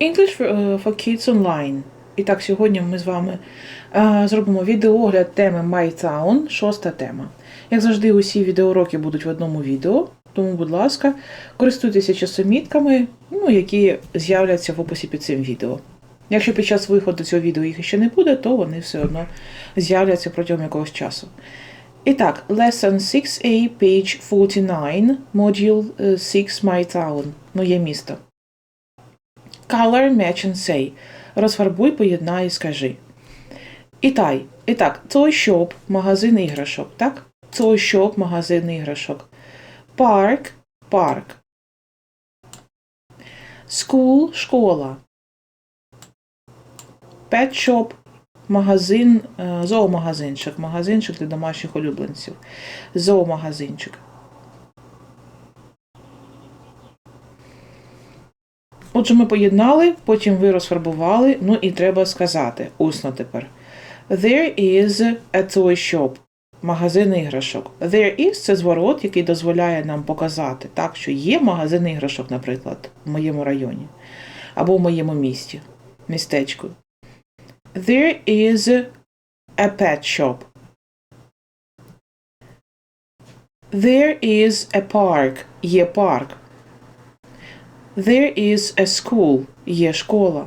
English for, е, Kids Online. І так, сьогодні ми з вами е, зробимо відеоогляд теми My Town, шоста тема. Як завжди, усі відеоуроки будуть в одному відео, тому, будь ласка, користуйтеся часомітками, ну, які з'являться в описі під цим відео. Якщо під час виходу цього відео їх ще не буде, то вони все одно з'являться протягом якогось часу. І так, Lesson 6A, page 49, Module е, 6 My Town, моє місто. Color, match and say. Розфарбуй, поєднай і скажи. Ітай. І так, toy shop – магазин іграшок, так? Toy shop – магазин іграшок. Park – парк. School – школа. Pet shop – магазин, е, зоомагазинчик, магазинчик для домашніх улюбленців. Зоомагазинчик. Отже, ми поєднали, потім ви розфарбували, ну і треба сказати усно тепер. There is a toy shop. Магазин іграшок. There is це зворот, який дозволяє нам показати, так, що є магазин іграшок, наприклад, в моєму районі або в моєму місті, містечку. There is a pet shop. There is a park. Є парк. There is a school. Є школа.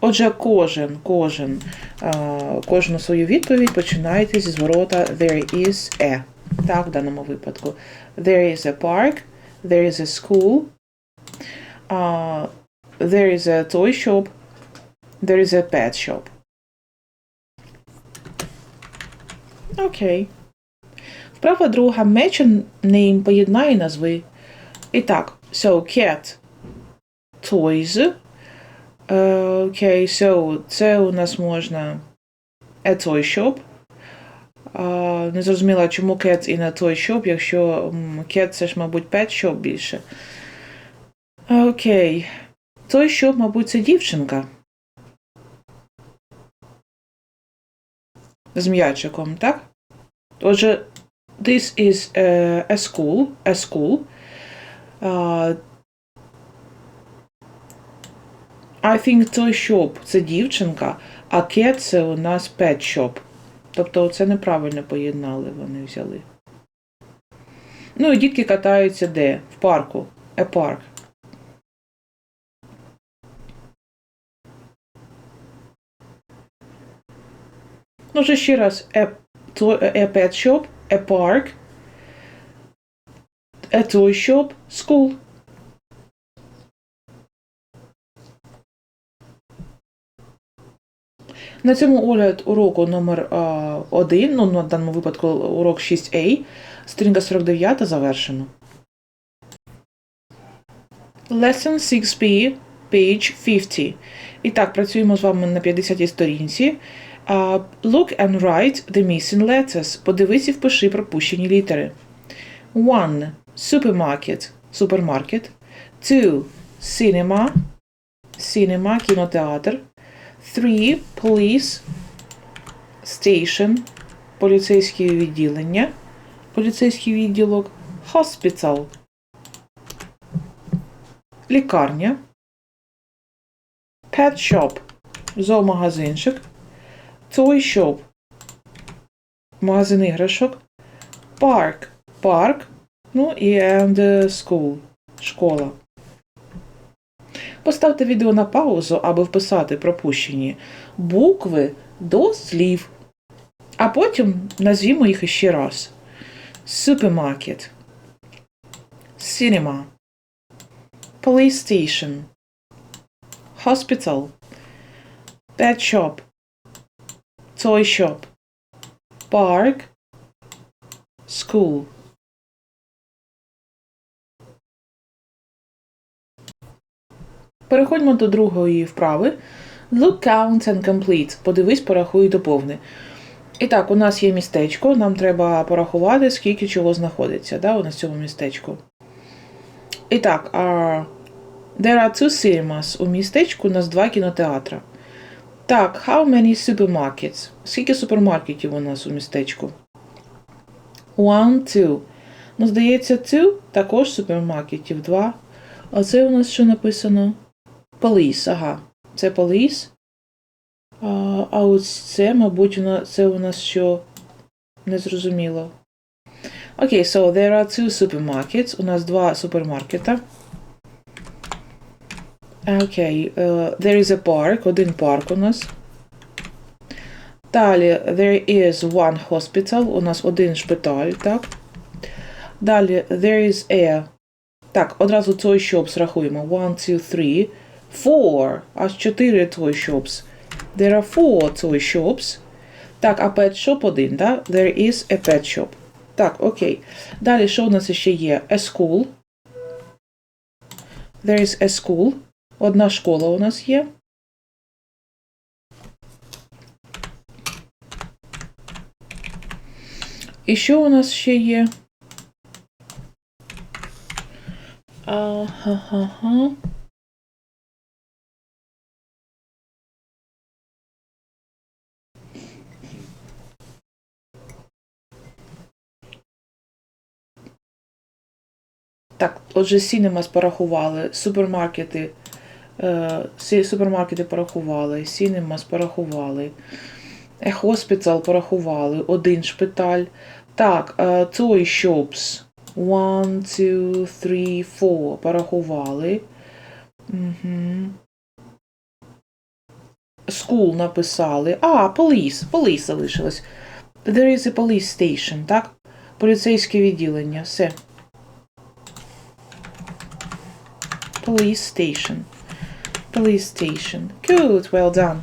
Отже, кожен, кожен, е, кожну свою відповідь починаєте зі зворота there is a. Так, в даному випадку. There is a park, there is a school, uh, there is a toy shop, there is a pet shop. Окей. Вправа друга. Match name поєднай назви. І так, so cat toys. Окей, so це у нас можна a toy shop. Не зрозуміла, чому cat і не toy shop, якщо cat це ж, мабуть, pet shop більше. Окей. Toy shop, мабуть, це дівчинка. З м'ячиком, так? Отже, this is a, a school, a school. Uh, I think toy shop – це дівчинка, а cat – це у нас pet shop. Тобто це неправильно поєднали, вони взяли. Ну і дітки катаються де? В парку. A park. Ну, вже ще раз. A, a pet shop, a park, a toy shop, school. На цьому огляд уроку номер 1 ну, на даному випадку урок 6А, сторінка 49 завершено. Lesson 6B, page 50. І так, працюємо з вами на 50-й сторінці. Uh, look and write the missing letters. Подивись і впиши пропущені літери. 1. Supermarket. Супермаркет. 2. Cinema. Cinema, кінотеатр. 3. Police Station. Поліцейське відділення. Поліцейський відділок. Hospital. Лікарня. Pet shop. Зоомагазинчик. Toy shop. Магазин іграшок. Park. Парк. Ну і and school. Школа. Поставте відео на паузу, аби вписати пропущені букви до слів. А потім назвімо їх іще раз. Supermarket. Cinema. Police station. Hospital. Pet shop. Toy shop. Park. School. Переходьмо до другої вправи. Look, count and complete. Подивись, порахуй і доповни. І так, у нас є містечко, нам треба порахувати, скільки чого знаходиться да, у нас в цьому містечку. І так, uh, there are two cinemas. У містечку у нас два кінотеатра. Так, how many supermarkets? Скільки супермаркетів у нас у містечку? One, two. Ну, здається, two також супермаркетів, два. А це у нас що написано? Police, ага. Це police. А, а ось це, мабуть, це у нас що незрозуміло. Окей, so there are two supermarkets. У нас два супермаркета. Окей, uh, there is a park. Один парк у нас. Далі, there is one hospital. У нас один шпиталь, так. Далі, there is a. Так, одразу toy shops рахуємо. One, two, three, four. Аж чотири toy shops. There are four toy shops. Так, а pet shop один, да? There is a pet shop. Так, окей. Далі, що у нас ще є? A school. There is a school. Одна школа у нас є. І що у нас ще є? Ага. Так, отже, Сінемас порахували, супермаркети, е, супермаркети порахували, Сінемас порахували, е, Hospital порахували, один шпиталь. Так, е, Toy Shops. One, two, three, four. Порахували. Угу. School написали. А, police. Police залишилось. There is a police station, так? Поліцейське відділення. Все. Police station. Police station. Good, well done.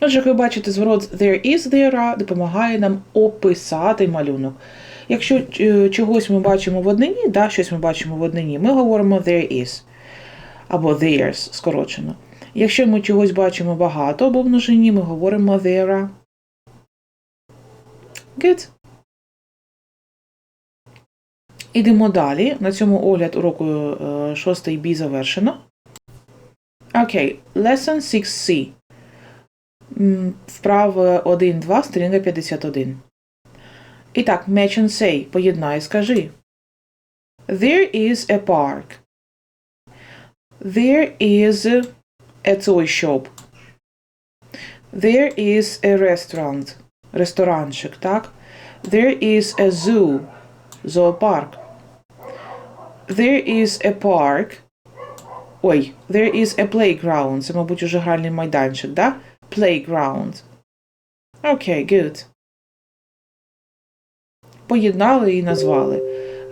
Отже, як ви бачите, зворот there is, there are допомагає нам описати малюнок. Якщо е, чогось ми бачимо в однині, да, щось ми бачимо в однині, ми говоримо there is. Або theirs, скорочено. Якщо ми чогось бачимо багато або в множині, ми говоримо there are. Good. Ідемо далі. На цьому огляд уроку 6 Б завершено. Окей, lesson 6C. М, Вправо 1-2, сторінка 51. І так, match and say. Поєднай, скажи. There is a park. There is a toy shop. There is a restaurant. Ресторанчик, так? There is a zoo. Зоопарк. There is a park. Ой, there is a playground. Це, мабуть, уже гральний майданчик, да? Playground. Окей, okay, good. Поєднали і назвали.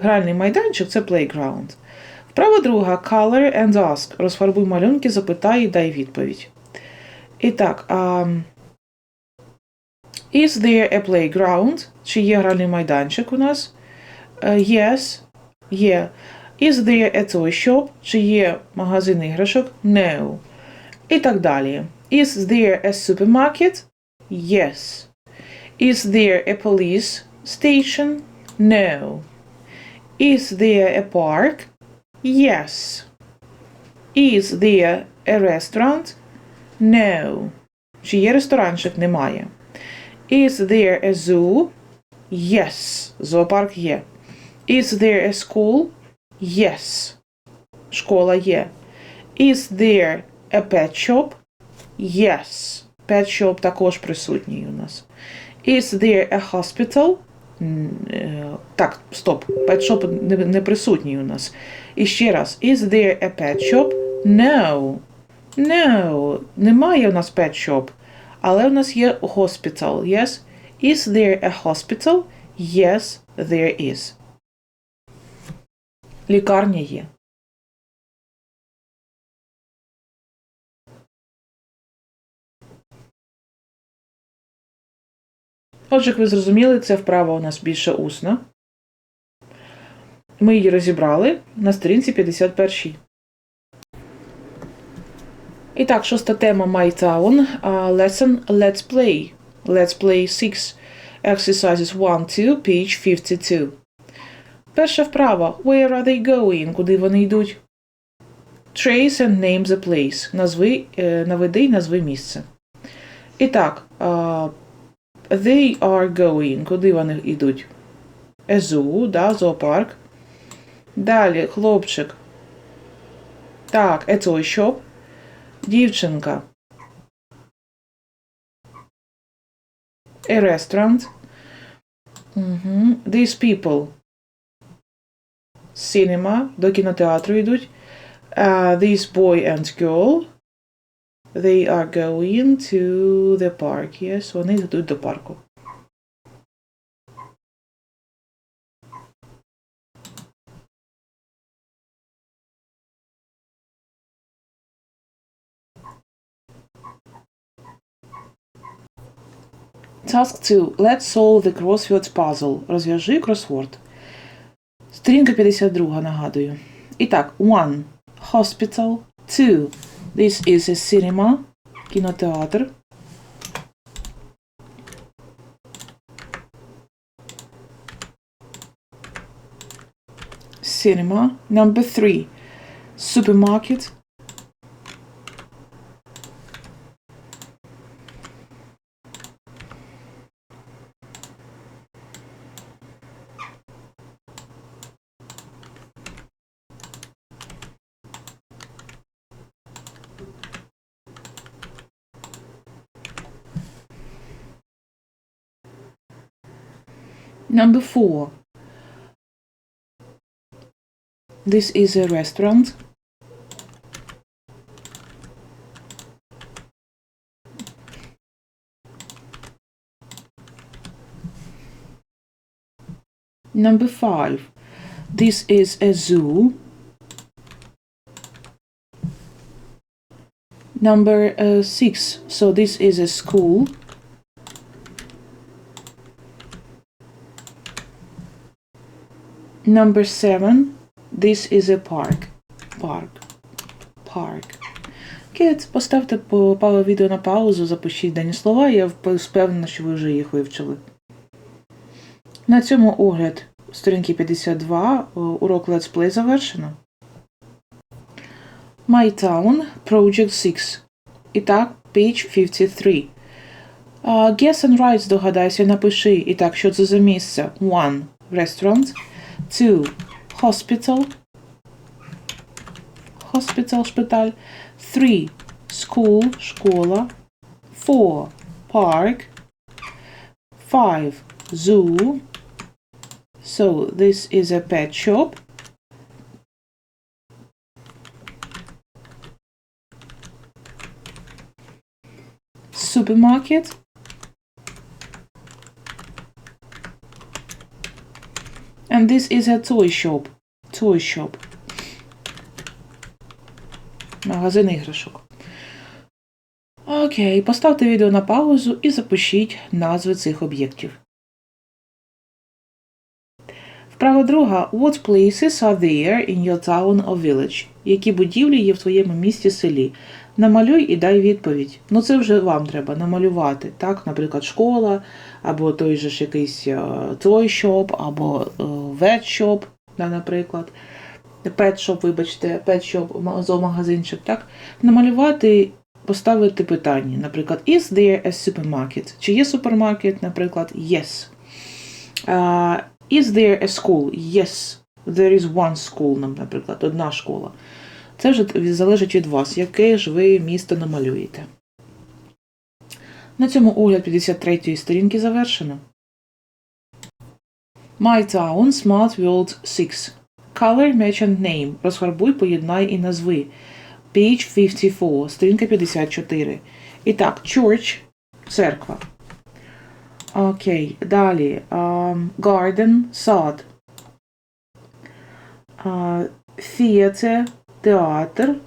Гральний майданчик це playground. Вправа друга color and ask. Розфарбуй малюнки, запитай і дай відповідь. І так, um, is there a playground? Чи є гральний майданчик у нас? Uh, yes. Є. Is there a toy shop? Чи є магазин іграшок? No. І так далі. Is there a supermarket? Yes. Is there a police station? No. Is there a park? Yes. Is there a restaurant? No. Чи є ресторанчик? Немає. Is there a zoo? Yes. Зоопарк є. Is there a school? Yes. Школа є. Is there a pet shop? Yes. Pet shop також присутній у нас. Is there a hospital? Е, Так, стоп. Pet shop не присутній у нас. І ще раз. Is there a pet shop? No. No. Немає у нас pet shop. Але у нас є hospital. Yes. Is there a hospital? Yes, there is. Лікарня є. Отже, як ви зрозуміли, це вправа у нас більше усна. Ми її розібрали на сторінці 51. І так, шоста тема My Town. Uh, lesson Let's Play. Let's Play 6. Exercises 1, 2, page 52. Перша вправа. Where are they going? Куди вони йдуть? Trace and name the place. Назви, е, наведи й назви місце. І так, they are going. Куди вони йдуть? Zoo, да, зоопарк. Далі, хлопчик. Так, shop. Дівчинка. A restaurant. Угу. These people. Cinema. До кінотеатру йдуть. Uh, this boy and girl. They are going to the park. Yes, вони йдуть до парку. Task 2. Let's solve the crosswords puzzle. Розв'яжи кросворд. Сторінка 52, нагадую. І так, one. Hospital. Two. This is a cinema. Кінотеатр. Cinema. Number three. Supermarket. Number four. This is a restaurant. Number five. This is a zoo. Number uh, six. So this is a school. Number seven. This is a park. Park. Park. Kids, поставте по, по відео на паузу, запишіть дані слова, я впевнена, що ви вже їх вивчили. На цьому огляд сторінки 52, урок Let's Play завершено. My Town, Project 6. І так, page 53. Uh, guess and write, здогадайся, напиши. І так, що це за місце? One. Restaurant. Two, hospital. Hospital, hospital. Three, school, szkola. Four, park. Five, zoo. So this is a pet shop. Supermarket. And this is a toy shop. Toy shop. Магазин іграшок. Окей, поставте відео на паузу і запишіть назви цих об'єктів. Вправа друга. What places are there in your town or village? Які будівлі є в твоєму місті селі? Намалюй і дай відповідь. Ну це вже вам треба намалювати. Так, наприклад, школа, або той же ж якийсь е, toy shop, або е, vet shop, да, наприклад. Shop, вибачте, ма- зоомагазинчик, так? Намалювати, поставити питання. Наприклад, is there a supermarket? Чи є супермаркет, наприклад, yes. Uh, is there a school? Yes. There is one school, наприклад, одна школа. Це вже залежить від вас, яке ж ви місто намалюєте. На цьому огляд 53-ї сторінки завершено. My Town Smart World 6. Color Match and Name. Розфарбуй, поєднай і назви. Page 54, сторінка 54. І так, Church – церква. Окей, далі. Um, garden – сад. Uh, theater – театр.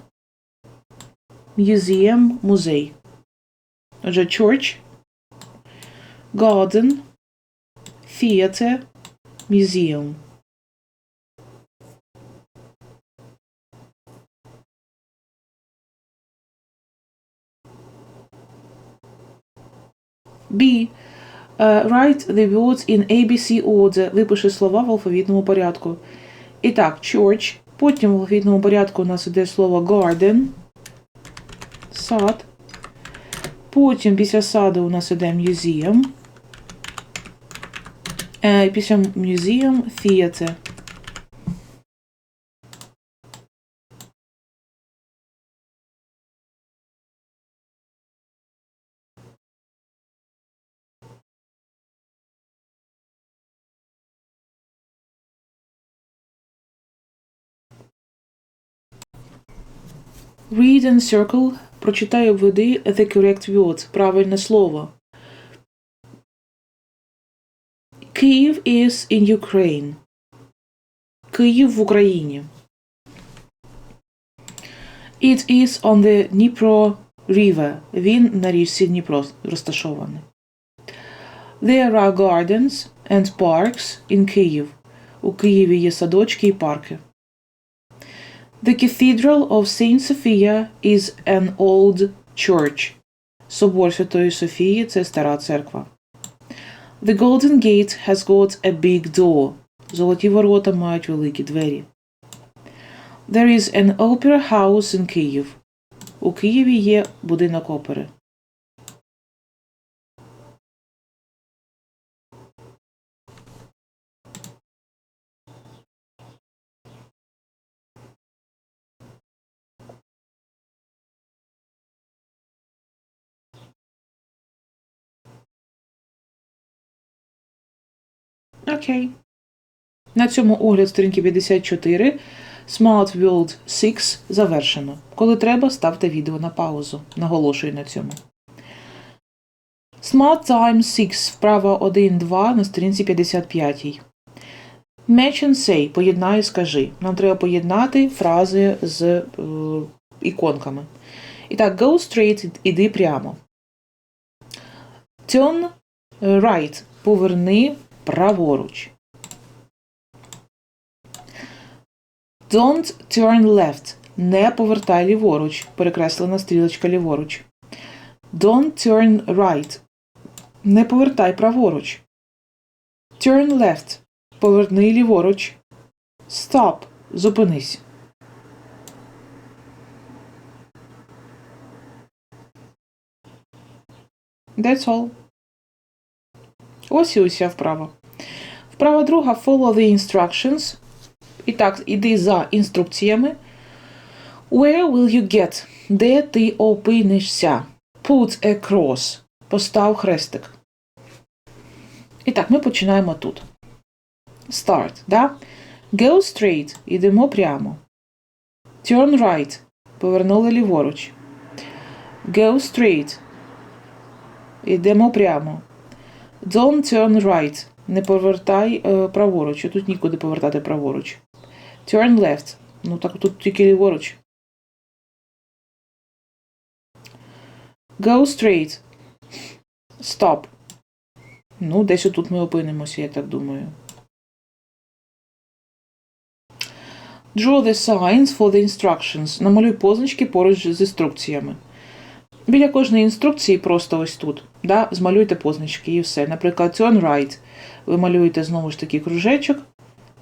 Museum – музей. Отже, church, garden, theater, museum. B. Uh, write the words in ABC order. Випиши слова в алфавітному порядку. І так, church. Потім в алфавітному порядку у нас іде слово garden. Сад. Потім після саду у нас іде museum. Е, після museum theater. Read and circle. Прочитай і введи the correct word. Правильне слово. Is in Ukraine. Київ в Україні. It is on the Dnipro River. Він на річці Дніпро розташований. There are gardens and parks in Kyiv. У Києві є садочки і парки. The Cathedral of Saint Sophia is an old church. Собор Святої Софії це стара церква. The Golden Gate has got a big door. Золоті ворота мають великі двері. There is an opera house in Kyiv. У Києві є будинок опери. Окей. На цьому огляд сторінки 54 Smart World 6 завершено. Коли треба, ставте відео на паузу. Наголошую на цьому. Smart Time 6 вправа 1-2 на сторінці 55. Match and say. Поєднай і скажи. Нам треба поєднати фрази з е, іконками. І так, go straight, іди прямо. Turn right. Поверни праворуч. Don't turn left. Не повертай ліворуч. Перекреслена стрілочка ліворуч. Don't turn right. Не повертай праворуч. Turn left. Поверни ліворуч. Stop. Зупинись. That's all. Ось і уся вправа. Вправа друга follow the instructions. І так, іди за інструкціями. Where will you get? Де ти опинишся? Put a cross. Постав хрестик. І так, ми починаємо тут. Start, да? Go straight. Ідемо прямо. Turn right. Повернули ліворуч. Go straight. Ідемо прямо. Don't turn right. Не повертай е, праворуч. Тут нікуди повертати праворуч. Turn left. Ну так тут тільки ліворуч. Go straight. Stop. Ну, десь отут ми опинимося, я так думаю. Draw the signs for the instructions. Намалюй позначки поруч з інструкціями. Біля кожної інструкції просто ось тут. Да, Змалюйте позначки і все. Наприклад, turn right. Ви малюєте знову ж таки кружечок.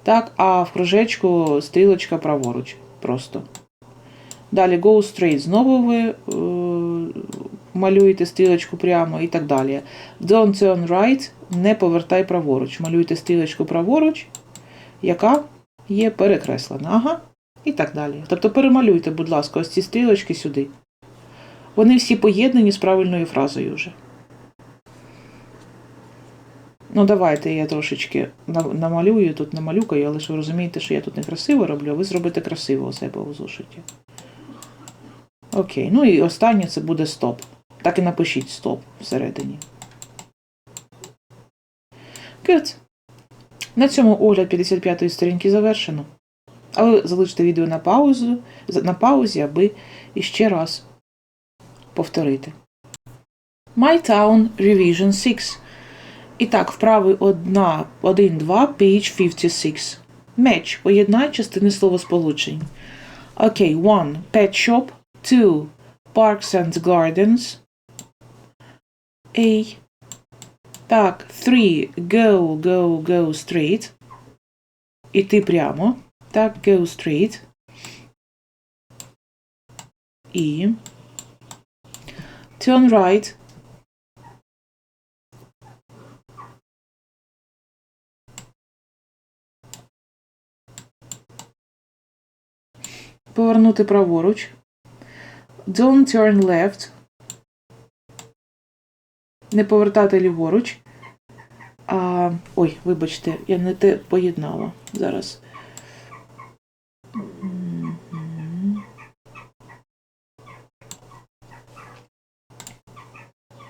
Так, а в кружечку стрілочка праворуч. Просто. Далі go straight. Знову ви е, малюєте стрілочку прямо і так далі. Don't turn right. Не повертай праворуч. Малюєте стрілочку праворуч, яка є перекреслена. Ага. І так далі. Тобто перемалюйте, будь ласка, ось ці стрілочки сюди. Вони всі поєднані з правильною фразою вже. Ну, давайте я трошечки намалюю, тут намалюкаю, але ж ви розумієте, що я тут некрасиво роблю, а ви зробите красиво у себе у зошиті. Окей, ну і останнє це буде стоп. Так і напишіть стоп всередині. Good. На цьому огляд 55-ї сторінки завершено. Але залиште відео на паузу, на паузі, аби іще раз повторити. My Town Revision 6. І так, вправи 1, 2, page 56. Match. Поєднай частини словосполучень. Окей, okay, 1. Pet shop. 2. Parks and gardens. A. Так, 3. Go, go, go straight. Іти прямо. Так, go straight. І. Turn right. Повернути праворуч. Don't turn left. Не повертати ліворуч. А, Ой, вибачте, я не те поєднала зараз.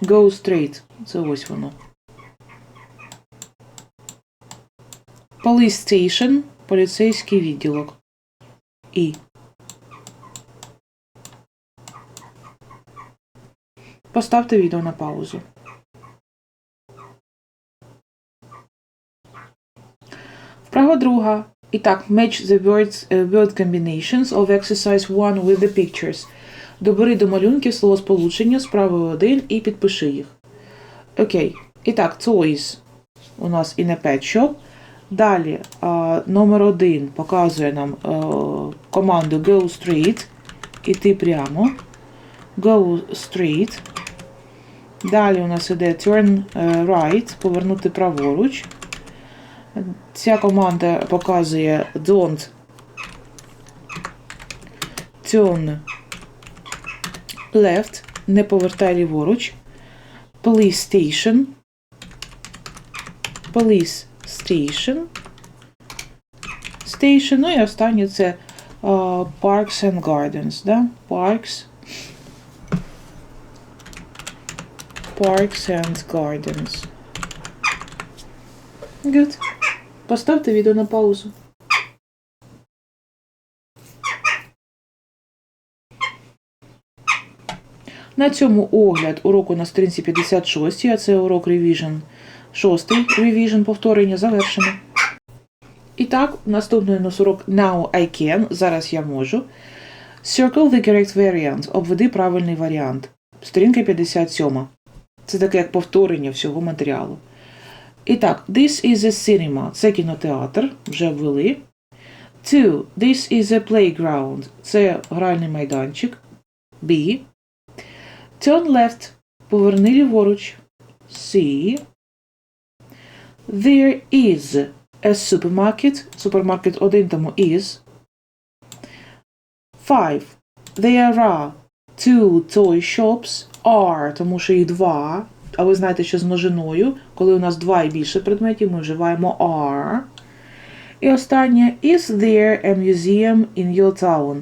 Go straight. Це ось воно. Police station. Поліцейський відділок. І. Поставте відео на паузу. Вправа друга. І так, match the words, uh, word combinations of exercise 1 with the pictures. Добери до малюнків словосполучення справи 1 і підпиши їх. Окей. І так, toys у нас і не shop. Далі а, номер 1 показує нам а, команду go straight. Іти прямо. Go straight. Далі у нас іде turn е, right, повернути праворуч. Ця команда показує don't turn left, не повертай ліворуч. Police station. Police station. Station. Ну і останнє це uh, Parks and Gardens. Да? Parks. Parks and Gardens. Good. Поставте відео на паузу. На цьому огляд уроку на сторінці 56, а це урок Revision 6, Revision повторення завершено. І так, наступний у нас урок Now I can, зараз я можу. Circle the correct variant, обведи правильний варіант. Сторінка 57. Це таке як повторення всього матеріалу. І так, this is a cinema, це кінотеатр, вже ввели. Two, this is a playground, це гральний майданчик. B. Turn left, поверни ліворуч. C. There is a supermarket, супермаркет один, тому is. Five. There are two toy shops, are, тому що їх два. А ви знаєте, що з множиною, коли у нас два і більше предметів, ми вживаємо are. І останнє is there a museum in your town?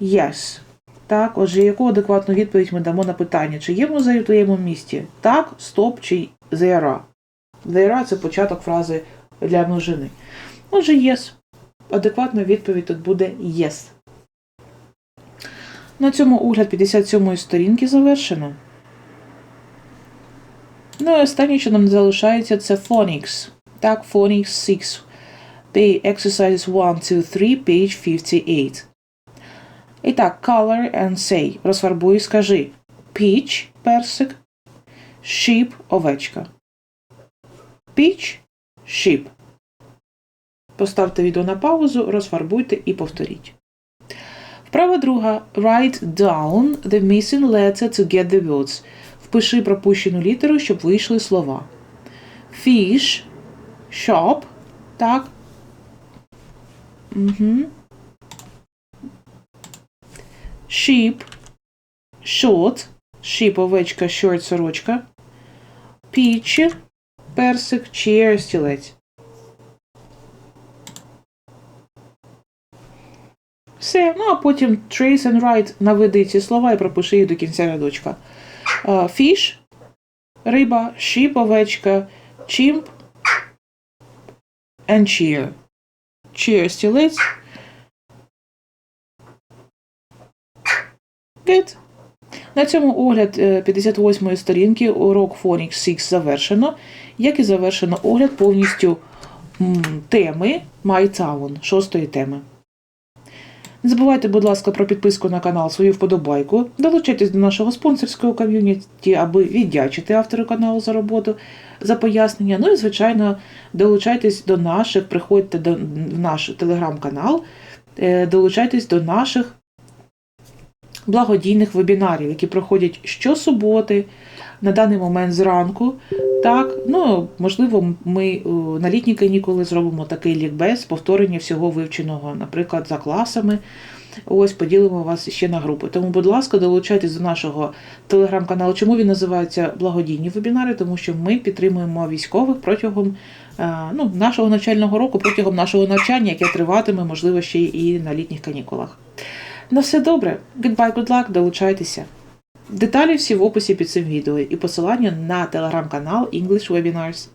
Yes. Так, отже, яку адекватну відповідь ми дамо на питання, чи є музей у твоєму місті? Так, стоп, чи there are? There are – це початок фрази для множини. Отже, yes. Адекватна відповідь тут буде yes. На цьому огляд 57-ї сторінки завершено. Ну і останнє, що нам залишається, це phonics. Так, phonics 6. The exercises 1, 2, 3, page 58. І так, color and say. Розфарбуй і скажи. Peach – персик. Sheep – овечка. Peach – sheep. Поставте відео на паузу, розфарбуйте і повторіть. Вправа друга. Write down the missing letter to get the words. Впиши пропущену літеру, щоб вийшли слова. Fish, shop, так. Угу. Sheep, short, sheep, овечка, short, сорочка. Peach, персик, chair, стілець. Все, ну а потім trace and write наведи ці слова і пропиши їх до кінця рядочка. Fish, риба, sheep, овечка, chimp and cheer. Cheer, стілець. Good. На цьому огляд 58-ї сторінки урок Phonics 6 завершено, як і завершено огляд повністю теми My Town, шостої теми. Не забувайте, будь ласка, про підписку на канал, свою вподобайку. Долучайтесь до нашого спонсорського ком'юніті, аби віддячити автору каналу за роботу, за пояснення. Ну і, звичайно, долучайтесь до наших, приходьте до наш телеграм-канал, е, долучайтесь до наших благодійних вебінарів, які проходять щосуботи, на даний момент зранку. Так, ну, можливо, ми на літні канікули зробимо такий лікбез, повторення всього вивченого, наприклад, за класами. Ось поділимо вас ще на групи. Тому, будь ласка, долучайтесь до нашого телеграм-каналу. Чому він називається Благодійні вебінари? Тому що ми підтримуємо військових протягом е, ну, нашого навчального року, протягом нашого навчання, яке триватиме, можливо, ще і на літніх канікулах. На все добре. Goodbye, good luck, долучайтеся. Деталі всі в описі під цим відео і посилання на телеграм-канал English Webinars.